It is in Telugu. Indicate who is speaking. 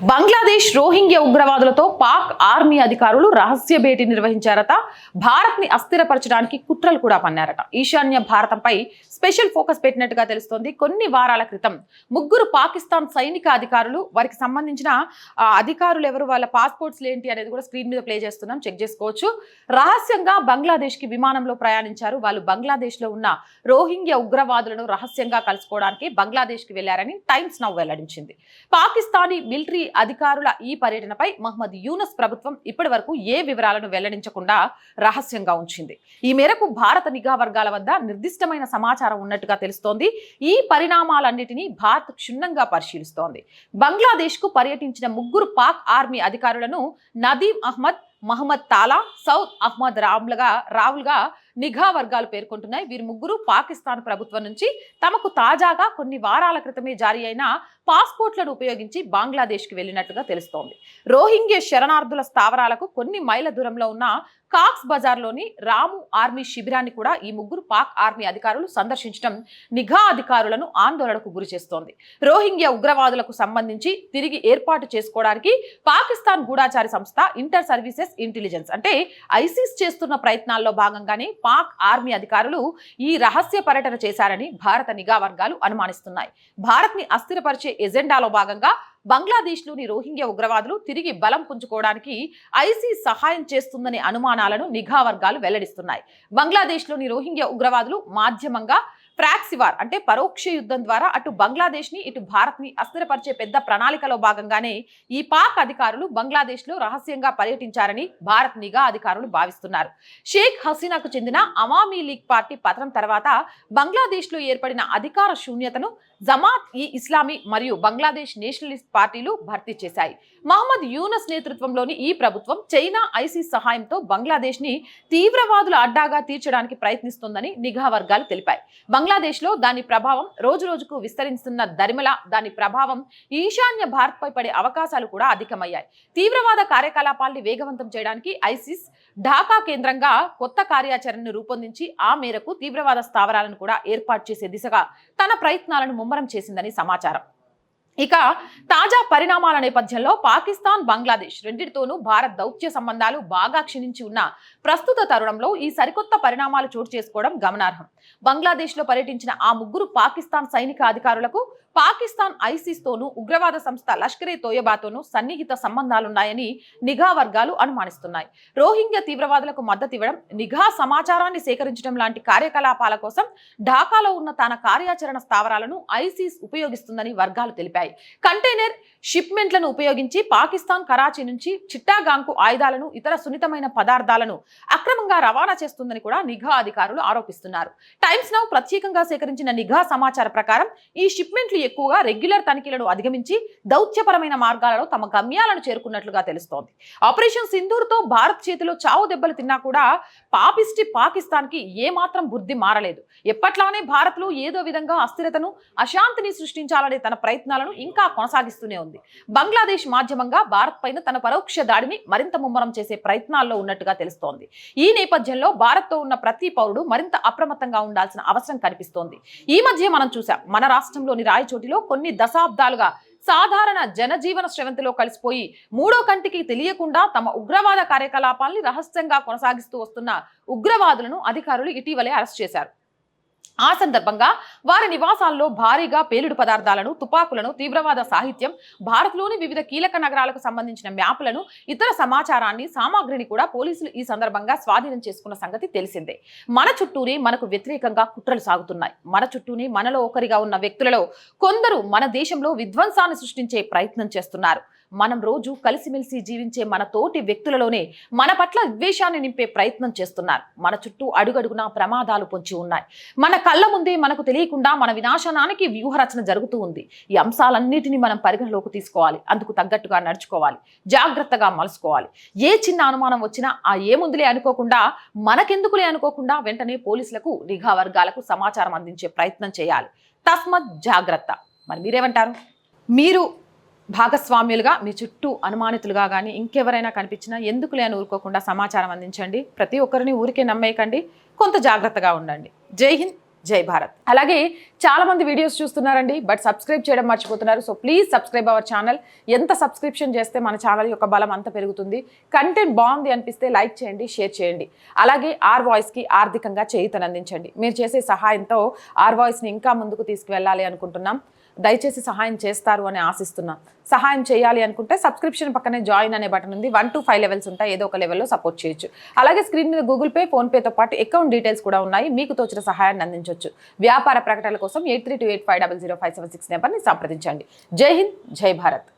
Speaker 1: బంగ్లాదేశ్ రోహింగ్య ఉగ్రవాదులతో పాక్ ఆర్మీ అధికారులు రహస్య భేటీ నిర్వహించారట. భారత్ని అస్థిరపరచడానికి కుట్రలు కూడా పన్నారట. ఈశాన్య భారతంపై స్పెషల్ ఫోకస్ పెట్టినట్టుగా తెలుస్తోంది. కొన్ని వారాల క్రితం ముగ్గురు పాకిస్తాన్ సైనిక అధికారులు వారికి సంబంధించిన అధికారులు ఎవరు వాళ్ళ పాస్పోర్ట్స్ ఏంటి అనేది కూడా స్క్రీన్ మీద ప్లే చేస్తున్నాం. చెక్ చేసుకోవచ్చు. రహస్యంగా బంగ్లాదేశ్కి విమానంలో ప్రయాణించారు. వాళ్ళు బంగ్లాదేశ్లో ఉన్న రోహింగ్య ఉగ్రవాదులను రహస్యంగా కలుసుకోవడానికి బంగ్లాదేశ్కి వెళ్ళారని టైమ్స్ నౌ వెల్లడించింది. పాకిస్తానీ మిలిటరీ అధికారుల ఈ పర్యటనపై మహ్మద్ యూనస్ ప్రభుత్వం ఇప్పటి వరకు ఏ వివరాలను వెల్లడించకుండా రహస్యంగా ఉంచింది. ఈ మేరకు భారత నిఘా వర్గాల వద్ద నిర్దిష్టమైన సమాచారం ఉన్నట్టుగా తెలుస్తోంది. ఈ పరిణామాలన్నిటినీ భారత్ క్షుణ్ణంగా పరిశీలిస్తోంది. బంగ్లాదేశ్కు పర్యటించిన ముగ్గురు పాక్ ఆర్మీ అధికారులను నదీం అహ్మద్ మహమ్మద్ తాలా సౌద్ అహ్మద్ రావులుగా రావుల్గా నిఘా వర్గాలు పేర్కొంటున్నాయి. వీరి ముగ్గురు పాకిస్తాన్ ప్రభుత్వం నుంచి తమకు తాజాగా కొన్ని వారాల క్రితమే జారీ అయిన పాస్పోర్ట్లను ఉపయోగించి బంగ్లాదేశ్కి వెళ్ళినట్టుగా తెలుస్తోంది. రోహింగ్య శరణార్థుల స్థావరాలకు కొన్ని మైళ్ళ దూరంలో ఉన్న కాక్స్ బజార్లోని రాము ఆర్మీ శిబిరాన్ని కూడా ఈ ముగ్గురు పాక్ ఆర్మీ అధికారులు సందర్శించడం నిఘా అధికారులను ఆందోళనకు గురి చేస్తోంది. రోహింగ్యా ఉగ్రవాదులకు సంబంధించి తిరిగి ఏర్పాటు చేసుకోవడానికి పాకిస్తాన్ గూఢాచారి సంస్థ ఇంటర్ సర్వీసెస్ ఇంటెలిజెన్స్ అంటే ఐసిస్ చేస్తున్న ప్రయత్నాల్లో భాగంగానే పాక్ ఆర్మీ అధికారులు ఈ రహస్య పర్యటన చేశారని భారత నిఘా వర్గాలు అనుమానిస్తున్నాయి. భారత్ని అస్థిరపరిచే ఎజెండాలో భాగంగా బంగ్లాదేశ్లోని రోహింగ్యా ఉగ్రవాదులు తిరిగి బలం పుంజుకోవడానికి ఐసీ సహాయం చేస్తుందనే అనుమానాలను నిఘా వర్గాలు వెల్లడిస్తున్నాయి. బంగ్లాదేశ్లోని రోహింగ్యా ఉగ్రవాదులు మాధ్యమంగా ఫ్రాక్సివార్ అంటే పరోక్ష యుద్ధం ద్వారా అటు బంగ్లాదేశ్ని ఇటు భారత్ని అస్థిరపరిచే పెద్ద ప్రణాళికలో భాగంగానే ఈ పాక్ అధికారులు బంగ్లాదేశ్లో రహస్యంగా పర్యటించారని భారత్ నిఘా అధికారులు భావిస్తున్నారు. షేక్ హసీనాకు చెందిన అవామీ లీగ్ పార్టీ పతనం తర్వాత బంగ్లాదేశ్లో ఏర్పడిన అధికార శూన్యతను జమాత్ ఈ ఇస్లామీ మరియు బంగ్లాదేశ్ నేషనలిస్ట్ పార్టీలు భర్తీ చేశాయి. మహమ్మద్ యూనస్ నేతృత్వంలోని ఈ ప్రభుత్వం చైనా ఐసీ సహాయంతో బంగ్లాదేశ్ని తీవ్రవాదుల అడ్డాగా తీర్చడానికి ప్రయత్నిస్తోందని నిఘా వర్గాలు తెలిపాయి. బంగ్లాదేశ్లో దాని ప్రభావం రోజు రోజుకు విస్తరిస్తున్న దరిమల దాని ప్రభావం ఈశాన్య భారత్పై పడే అవకాశాలు కూడా అధికమయ్యాయి. తీవ్రవాద కార్యకలాపాల్ని వేగవంతం చేయడానికి ఐసిస్ ఢాకా కేంద్రంగా కొత్త కార్యాచరణను రూపొందించి ఆ మేరకు తీవ్రవాద స్థావరాలను కూడా ఏర్పాటు చేసే దిశగా తన ప్రయత్నాలను ముమ్మరం చేసిందని సమాచారం. ఇక తాజా పరిణామాల నేపథ్యంలో పాకిస్తాన్ బంగ్లాదేశ్ రెండింటితోనూ భారత్ దౌత్య సంబంధాలు బాగా క్షీణించి ఉన్న ప్రస్తుత తరుణంలో ఈ సరికొత్త పరిణామాలు చోటు చేసుకోవడం గమనార్హం. బంగ్లాదేశ్లో పర్యటించిన ఆ ముగ్గురు పాకిస్తాన్ సైనిక అధికారులకు పాకిస్తాన్ ఐసిస్తోనూ ఉగ్రవాద సంస్థ లష్కరే తోయబాతోనూ సన్నిహిత సంబంధాలున్నాయని నిఘా వర్గాలు అనుమానిస్తున్నాయి. రోహింగ్య తీవ్రవాదులకు మద్దతు ఇవ్వడం నిఘా సమాచారాన్ని సేకరించడం లాంటి కార్యకలాపాల కోసం ఢాకాలో ఉన్న తన కార్యాచరణ స్థావరాలను ఐసిస్ ఉపయోగిస్తుందని వర్గాలు తెలిపాయి. కంటైనర్ షిప్మెంట్లను ఉపయోగించి పాకిస్తాన్ కరాచీ నుంచి చిట్టాగాంకు ఆయుధాలను ఇతర సున్నితమైన పదార్థాలను అక్రమంగా రవాణా చేస్తుందని కూడా నిఘా అధికారులు ఆరోపిస్తున్నారు. టైమ్స్ నౌ ప్రత్యేకంగా సేకరించిన నిఘా సమాచార ప్రకారం ఈ షిప్మెంట్లు ఎక్కువగా రెగ్యులర్ తనిఖీలను అధిగమించి దౌత్యపరమైన మార్గాలలో తమ గమ్యాలను చేరుకున్నట్లుగా తెలుస్తోంది. ఆపరేషన్ సింధూర్తో భారత్ చేతిలో చావు దెబ్బలు తిన్నా కూడా పాపిస్టి పాకిస్తాన్కి ఏమాత్రం బుద్ధి మారలేదు. ఎప్పట్లానే భారత్లో ఏదో విధంగా అస్థిరతను అశాంతిని సృష్టించాలనే తన ప్రయత్నాలను ఇంకా కొనసాగిస్తూనే ఉంది. బంగ్లాదేశ్ మాధ్యమంగా భారత్ పైన తన పరోక్ష దాడిని మరింత ముమ్మరం చేసే ప్రయత్నాల్లో ఉన్నట్టుగా తెలుస్తోంది. ఈ నేపథ్యంలో భారత్తో ఉన్న ప్రతి పౌరుడు మరింత అప్రమత్తంగా ఉండాల్సిన అవసరం కనిపిస్తోంది. ఈ మధ్య మనం చూసాం మన రాష్ట్రంలోని రాయచోటిలో కొన్ని దశాబ్దాలుగా సాధారణ జనజీవన శ్రవంతిలో కలిసిపోయి మూడో కంటికి తెలియకుండా తమ ఉగ్రవాద కార్యకలాపాల్ని రహస్యంగా కొనసాగిస్తూ వస్తున్న ఉగ్రవాదులను అధికారులు ఇటీవలే అరెస్ట్ చేశారు. ఆ సందర్భంగా వారి నివాసాల్లో భారీగా పేలుడు పదార్థాలను తుపాకులను తీవ్రవాద సాహిత్యం భారత్లోని వివిధ కీలక నగరాలకు సంబంధించిన మ్యాప్లను ఇతర సమాచారాన్ని సామాగ్రిని కూడా పోలీసులు ఈ సందర్భంగా స్వాధీనం చేసుకున్న సంగతి తెలిసిందే. మన చుట్టూనే మనకు వ్యతిరేకంగా కుట్రలు సాగుతున్నాయి. మన చుట్టూనే మనలో ఒకరిగా ఉన్న వ్యక్తులలో కొందరు మన దేశంలో విధ్వంసాన్ని సృష్టించే ప్రయత్నం చేస్తున్నారు. మనం రోజు కలిసిమెలిసి జీవించే మన తోటి వ్యక్తులలోనే మన పట్ల ద్వేషాన్ని నింపే ప్రయత్నం చేస్తున్నారు. మన చుట్టూ అడుగడుగునా ప్రమాదాలు పొంచి ఉన్నాయి. మన కళ్ళ ముందే మనకు తెలియకుండా మన వినాశనానికి వ్యూహరచన జరుగుతూ ఉంది. ఈ అంశాలన్నిటిని మనం పరిగణలోకి తీసుకోవాలి. అందుకు తగ్గట్టుగా నడుచుకోవాలి. జాగ్రత్తగా మలుసుకోవాలి. ఏ చిన్న అనుమానం వచ్చినా ఆ ఏముందులే అనుకోకుండా మనకెందుకులే అనుకోకుండా వెంటనే పోలీసులకు నిఘా వర్గాలకు సమాచారం అందించే ప్రయత్నం చేయాలి. తస్మత్ జాగ్రత్త. మరి మీరేమంటారు? మీరు భాగస్వామ్యులుగా మీ చుట్టూ అనుమానితులుగా కానీ ఇంకెవరైనా కనిపించినా ఎందుకులే అని ఊరుకోకుండా సమాచారం అందించండి. ప్రతి ఒక్కరిని ఊరికే నమ్మేయకండి. కొంత జాగ్రత్తగా ఉండండి. జై హింద్ జై భారత్. అలాగే చాలా మంది వీడియోస్ చూస్తున్నారండి బట్ సబ్స్క్రైబ్ చేయడం మర్చిపోతున్నారు. So please subscribe our channel. ఎంత సబ్స్క్రిప్షన్ చేస్తే మన ఛానల్ యొక్క బలం అంత పెరుగుతుంది. కంటెంట్ బాగుంది అనిపిస్తే లైక్ చేయండి షేర్ చేయండి. అలాగే ఆర్ వాయిస్కి ఆర్థికంగా చేయుతనందించండి. మీరు చేసే సహాయంతో ఆర్ వాయిస్ని ఇంకా ముందుకు తీసుకువెళ్ళాలి అనుకుంటున్నాం. దయచేసి సహాయం చేస్తారు అని ఆశిస్తున్నా. సహాయం చేయాలి అనుకుంటే సబ్స్క్రిప్షన్ పక్కనే జాయిన్ అనే బటన్ ఉంది. వన్ టు ఫైవ్ లెవెల్స్ ఉంటాయి. ఏదో ఒక లెవెల్లో సపోర్ట్ చేయొచ్చు. అలాగే స్క్రీన్ మీద గూగుల్ పే ఫోన్పేతో పాటు అకౌంట్ డీటెయిల్స్ కూడా ఉన్నాయి. మీకు తోచిన సహాయాన్ని అందించవచ్చు వ్యాపార ప్రకటనల కోసం eight three two eight five double zero five seven six నెంబర్ని సంప్రదించండి. జై హింద్ జై భారత్.